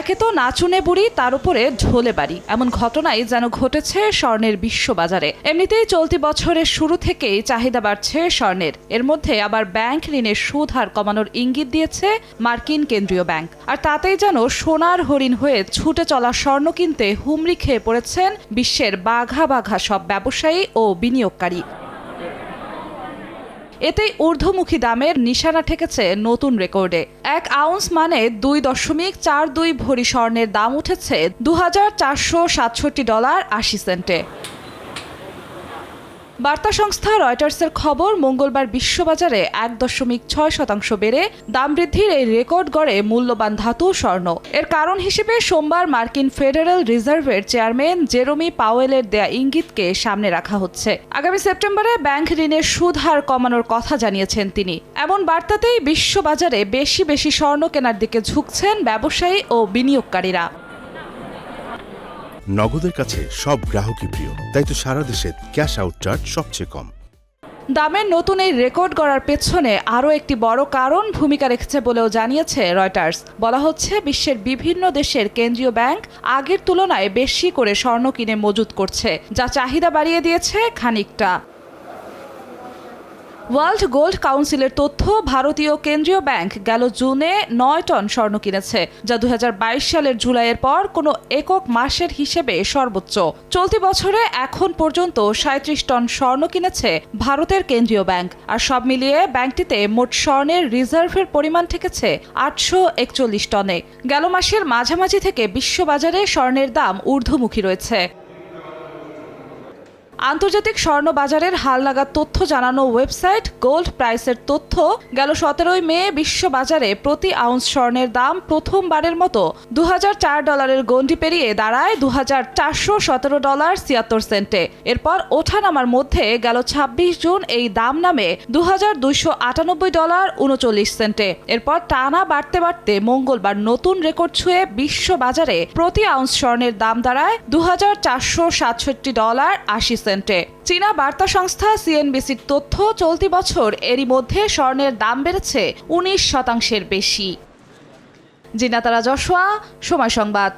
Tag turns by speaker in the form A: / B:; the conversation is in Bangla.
A: একে তো নাচুনে বুড়ি, তার উপরে ঢোলে বাড়ি। এমন ঘটনাই যেন ঘটেছে স্বর্ণের বিশ্ববাজারে। এমনিতেই চলতি বছরের শুরু থেকেই চাহিদা বাড়ছে স্বর্ণের। এর মধ্যে আবার ব্যাংক ঋণের সুদ হার কমানোর ইঙ্গিত দিয়েছে মার্কিন কেন্দ্রীয় ব্যাংক। আর তাতেই যেন সোনার হরিণ হয়ে ছুটে চলা স্বর্ণ কিনতে হুমড়ি খেয়ে পড়েছেন বিশ্বের বাঘা বাঘা সব ব্যবসায়ী ও বিনিয়োগকারী। এতেই ঊর্ধ্বমুখী দামের নিশানা ঠেকেছে নতুন রেকর্ডে। এক আউন্স মানে দুই দশমিক চার দুই ভরি স্বর্ণের দাম উঠেছে দু হাজার চারশো সাতষট্টি ডলার আশি সেন্টে। বার্তা সংস্থা রয়টার্সের খবর, মঙ্গলবার বিশ্ববাজারে এক দশমিক ছয় শতাংশ বেড়ে দাম বৃদ্ধির এই রেকর্ড গড়ে মূল্যবান ধাতু স্বর্ণ। এর কারণ হিসেবে সোমবার মার্কিন ফেডারেল রিজার্ভের চেয়ারম্যান জেরোমি পাওয়েলের দেয়া ইঙ্গিতকে সামনে রাখা হচ্ছে। আগামী সেপ্টেম্বরে ব্যাংক ঋণের সুদ হার কমানোর কথা জানিয়েছেন তিনি। এমন বার্তাতেই বিশ্ববাজারে বেশি বেশি স্বর্ণ কেনার দিকে ঝুঁকছেন ব্যবসায়ী ও বিনিয়োগকারীরা।
B: নগদের কাছে সব গ্রাহকই প্রিয়। তাই তো সারা দেশে ক্যাশ আউট চার্জ সবচেয়ে কম।
A: দামের নতুন এই রেকর্ড গড়ার পেছনে আরও একটি বড় কারণ ভূমিকা রেখেছে বলেও জানিয়েছে রয়টার্স। বলা হচ্ছে, বিশ্বের বিভিন্ন দেশের কেন্দ্রীয় ব্যাংক আগের তুলনায় বেশি করে স্বর্ণ কিনে মজুত করছে, যা চাহিদা বাড়িয়ে দিয়েছে খানিকটা। ওয়ার্ল্ড গোল্ড কাউন্সিলের তথ্য ভারতীয় কেন্দ্রীয় ব্যাংক গেল জুনে নয় টন স্বর্ণ কিনেছে, যা দু হাজার বাইশ সালের জুলাইয়ের পর কোনো একক মাসের হিসেবে সর্বোচ্চ। চলতি বছরে এখন পর্যন্ত সাঁত্রিশ টন স্বর্ণ কিনেছে ভারতের কেন্দ্রীয় ব্যাংক, আর সব মিলিয়ে ব্যাংকটিতে মোট স্বর্ণের রিজার্ভের পরিমাণ ঠেকেছে আটশো একচল্লিশ টনে। গেল মাসের মাঝামাঝি থেকে বিশ্ববাজারে স্বর্ণের দাম ঊর্ধ্বমুখী রয়েছে। আন্তর্জাতিক স্বর্ণ বাজারের হালনাগাদ তথ্য জানানো ওয়েবসাইট গোল্ড প্রাইসের তথ্য গেল সতেরোই মে বিশ্ব বাজারে প্রতি আউন্স স্বর্ণের দাম প্রথমবারের মতো দু ডলারের গণ্ডি পেরিয়ে দাঁড়ায় দু ডলার ছিয়াত্তর সেন্টে। এরপর ওঠানামার মধ্যে গেল ২৬ জুন এই দাম নামে দু ডলার উনচল্লিশ সেন্টে। এরপর টানা বাড়তে বাড়তে মঙ্গলবার নতুন রেকর্ড ছুঁয়ে বিশ্ব বাজারে প্রতি আউন্স স্বর্ণের দাম দাঁড়ায় দু ডলার আশি সেন্টে চীনা বার্তা সংস্থা সিএনবিসির তথ্য, চলতি বছর এরই মধ্যে স্বর্ণের দাম বেড়েছে উনিশ শতাংশের বেশি। জিনাতারা যশোয়া সময় সংবাদ।